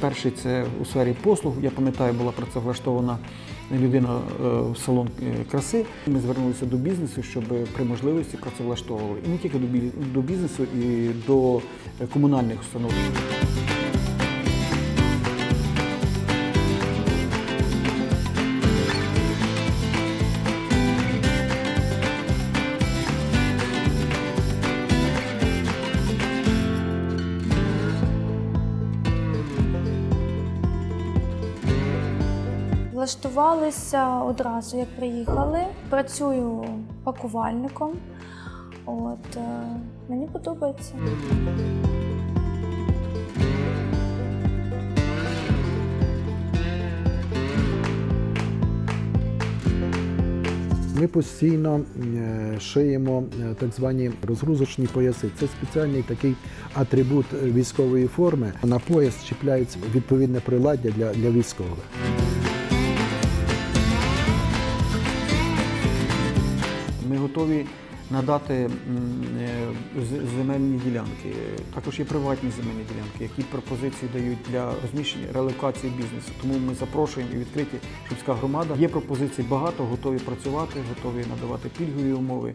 Перший це у сфері послуг. Я пам'ятаю, була працевлаштована людина е, в салон е, краси. Ми звернулися до бізнесу, щоб при можливості працевлаштовували. І не тільки до бі- до бізнесу, і до е, комунальних установ. Влаштувалися одразу, як приїхали. Працюю пакувальником. От, е, мені подобається. Ми постійно е, шиємо е, так звані розгрузочні пояси. Це спеціальний такий атрибут військової форми. На пояс чіпляється відповідне приладдя для, для військових. Готові надати е, земельні ділянки. Також є приватні земельні ділянки, які пропозиції дають для розміщення релокації бізнесу. Тому ми запрошуємо і відкриті Шумська громада. Є пропозиції багато, готові працювати, готові надавати пільгові умови.